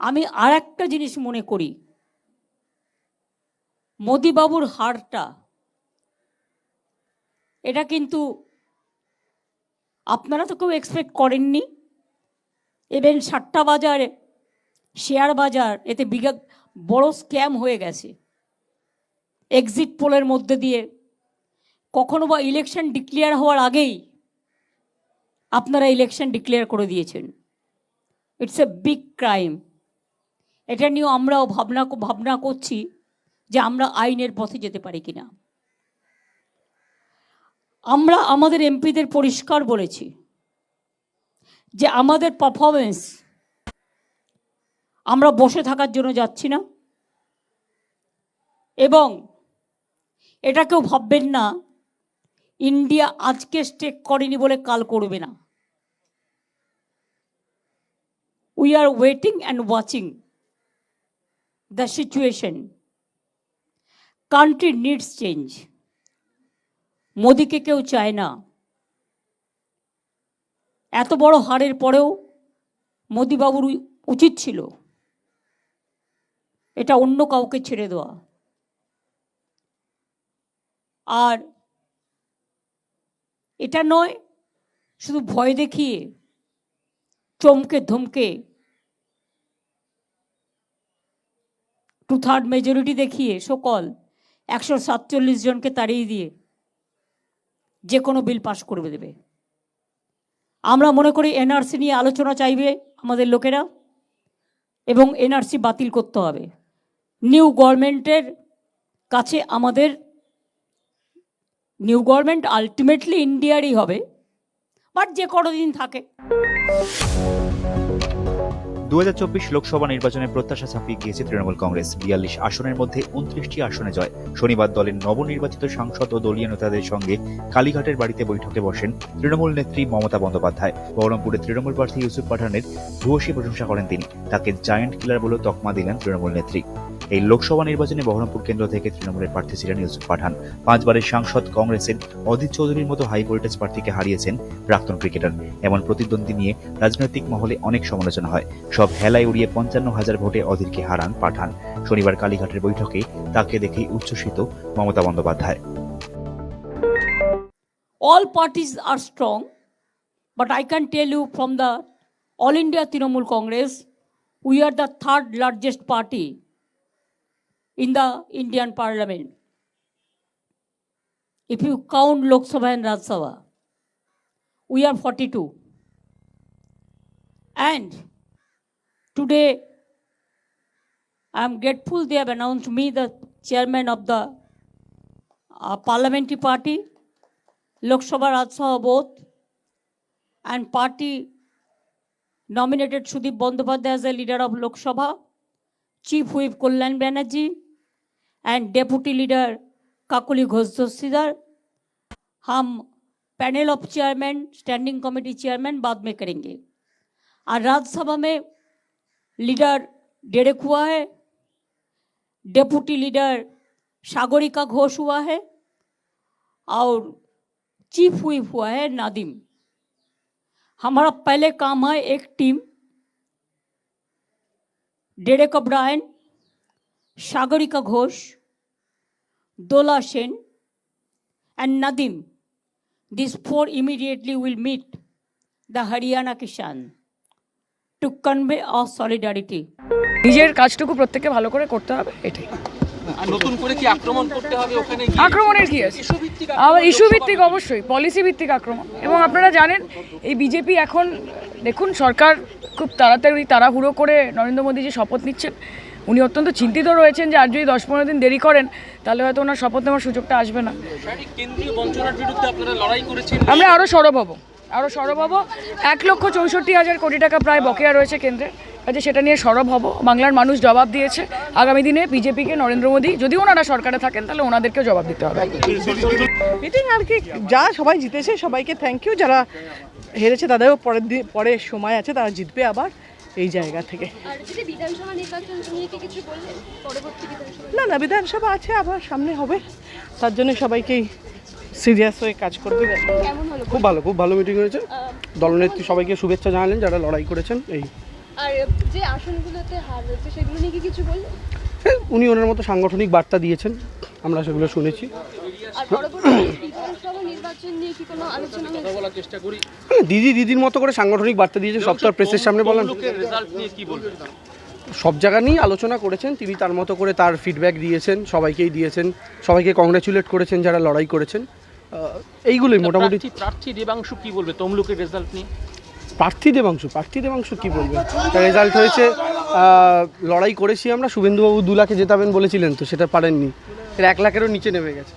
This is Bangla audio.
আমি আর একটা জিনিস মনে করি। মোদিবাবুর হারটা। এটা কিন্তু আপনারা তো কেউ এক্সপেক্ট করেননি। এবেন সাতটা বাজার, শেয়ার বাজার, এতে বিঘা বড় স্ক্যাম হয়ে গেছে। এক্সিট পোলের মধ্যে দিয়ে। কখনো বা ইলেকশন ডিক্লেয়ার হওয়ার আগেই আপনারা ইলেকশন ডিক্লেয়ার করে দিয়েছেন। ইটস এ বিগ ক্রাইম এটা নিয়েও আমরাও ভাবনা ভাবনা করছি যে আমরা আইনের পথে যেতে পারি কিনা। আমরা আমাদের এমপিদের পরিষ্কার বলেছি যে আমাদের পারফরমেন্স আমরা বসে থাকার জন্য যাচ্ছি না। এবং এটা কেউ ভাববেন না, ইন্ডিয়া আজকে স্টেক করেনি বলে কাল করবে না। We are waiting and watching the situation country needs change মোদিকে কেউ চায় না। এত বড় হারের পরেও মোদিবাবুর উচিত ছিল এটা অন্য কাউকে ছেড়ে দেওয়া। আর এটা নয়, শুধু ভয় দেখিয়ে চমকে ধমকে টু থার্ড মেজরিটি দেখিয়ে সকল একশো সাতচল্লিশ জনকে তাড়িয়ে দিয়ে যে কোনো বিল পাশ করবে দেবে। আমরা মনে করি এনআরসি নিয়ে আলোচনা চাইবে আমাদের লোকেরা এবং এনআরসি বাতিল করতে হবে। নিউ গভর্নমেন্টের কাছে আমাদের নিউ গভর্নমেন্ট আলটিমেটলি ইন্ডিয়ারই হবে বাট যে কতদিন থাকে। দু হাজার চব্বিশ লোকসভা নির্বাচনে প্রত্যাশা ছাপিয়ে গিয়েছে তৃণমূল কংগ্রেস। বিয়াল্লিশ আসনের মধ্যে উনত্রিশটি আসনে জয়। শনিবার দলের নবনির্বাচিত সাংসদ ও দলীয় নেতাদের সঙ্গে কালীঘাটের বাড়িতে বৈঠকে বসেন তৃণমূল নেত্রী মমতা বন্দ্যোপাধ্যায়। বহরমপুরে তৃণমূল প্রার্থী ইউসুফ পাঠানের ভূয়সী প্রশংসা করেন তিনি। তাকে জায়ান্ট কিলার বলে তকমা দিলেন তৃণমূল নেত্রী। এই লোকসভা নির্বাচনে বহরমপুর কেন্দ্র থেকে তৃণমূলের প্রার্থী ছিলেন ইউসুফ পাঠান। পাঁচবারের সাংসদ কংগ্রেসের অজিত চৌধুরীর মতো হাই ভোল্টেজ প্রার্থীকে হারিয়েছেন প্রাক্তন ক্রিকেটার। এমন প্রতিদ্বন্দ্বী নিয়ে রাজনৈতিক মহলে অনেক সমালোচনা হয়। সব হেলায় উড়িয়ে পঞ্চান্ন হাজার ভোটে অধীরকে হারান পাঠান। শনিবার কালীঘাটের বৈঠকে তাকে দেখেই উচ্ছ্বসিত Mamata Bandyopadhyay. All parties are strong, but I can tell you from the All India Trinamool Congress, we are the third largest party in the Indian Parliament. If you count Lok Sabha and Rajya Sabha, we are 42. And today, I am grateful they have announced me the chairman of the uh, parliamentary party Lok Sabha, Rajya Sabha both, and party nominated Sudip Bandyopadhyay as the leader of Lok Sabha, Chief Whip Kullan Banerjee, and Deputy Leader Kakuli Ghosh Dossidar. हम panel of chairman standing committee chairman बाद में करेंगे और राज्यसभा में लीडर डेरेक हुआ है डेपुटी लीडर सागरिका घोष हुआ है और चीफ हुई हुआ है नादिम हमारा पहले काम है एक team Derek अब्राहन Sagarika Ghosh Dola Sen and Nadim this four immediately will meet the Haryana kisan to convey uh solidarity নিজের কাজটুকু প্রত্যেককে ভালো করে করতে হবে এটাই। নতুন করে আক্রমণ করতে হবে আক্রমণের কি আছে? ইস্যু ভিত্তিক অবশ্যই পলিসি ভিত্তিক আক্রমণ। এবং আপনারা জানেন এই বিজেপি এখন দেখুন সরকার খুব তাড়াতাড়ি তাড়াহুড়ো করে নরেন্দ্র মোদী যে শপথ নিচ্ছেন উনি অত্যন্ত চিন্তিত রয়েছেন যে আর যদি দশ পনেরো দিন দেরি করেন তাহলে হয়তো ওনার শপথ নেওয়ার সুযোগটা আসবে না। শারীরিক কেন্দ্রীয় বঞ্চনার বিরুদ্ধে আপনারা লড়াই করেছেন। আমরা আরও সরব হব আরও সরব হব। এক লক্ষ চৌষট্টি হাজার কোটি টাকা প্রায় বকেয়া রয়েছে কেন্দ্রে। কাজে সেটা নিয়ে সরব হব। বাংলার মানুষ জবাব দিয়েছে। আগামী দিনে বিজেপিকে নরেন্দ্র মোদী যদি ওনারা সরকারে থাকেন তাহলে ওনাদেরকেও জবাব দিতে হবে। মিটিং আর কি যা সবাই জিতেছে সবাইকে থ্যাংক ইউ যারা হেরেছে তাদেরও পরের দিন পরে সময় আছে তারা জিতবে আবার। এই জায়গা থেকে। আর যদি বিধানসভা নির্বাচন নিয়ে কি কিছু বললেন পরবর্তী বিধানসভা? না না বিধানসভা আছে আবার সামনে হবে। তার জন্য সবাইকেই সিরিয়াস হয়ে কাজ করবে। খুব ভালো খুব ভালো মিটিং হয়েছে। দলনেত্রী সবাইকে শুভেচ্ছা জানালেন যারা লড়াই করেছেন এই। আর যে আসনগুলোতে হার হয়েছে সেগুলো নিয়ে কি কিছু বললেন হ্যাঁ, উনি ওনার মতো সাংগঠনিক বার্তা দিয়েছেন আমরা সেগুলো শুনেছি। দিদি দিদির মতো করে সাংগঠনিক বার্তা দিয়েছে সব তো প্রেসের সামনে বলেন তমলুকের রেজাল্ট নিয়ে কি বলবেন সব জায়গা নিয়েই আলোচনা করেছেন তিনি তার মতো করে তার ফিডব্যাক দিয়েছেন সবাইকেই দিয়েছেন সবাইকে কংগ্রেচুলেট করেছেন যারা লড়াই করেছেন। এইগুলোই মোটামুটি প্রার্থী প্রার্থী দেবাংশু কি বলবে? তমলুকের রেজাল্ট নিয়ে? প্রার্থী দেবাংশু প্রার্থী দেবাংশু কী বলবে? রেজাল্ট হয়েছে লড়াই করেছি আমরা শুভেন্দুবাবু দু লাখে জেতাবেন বলেছিলেন তো সেটা পারেননি। এক লাখেরও নিচে নেমে গেছে।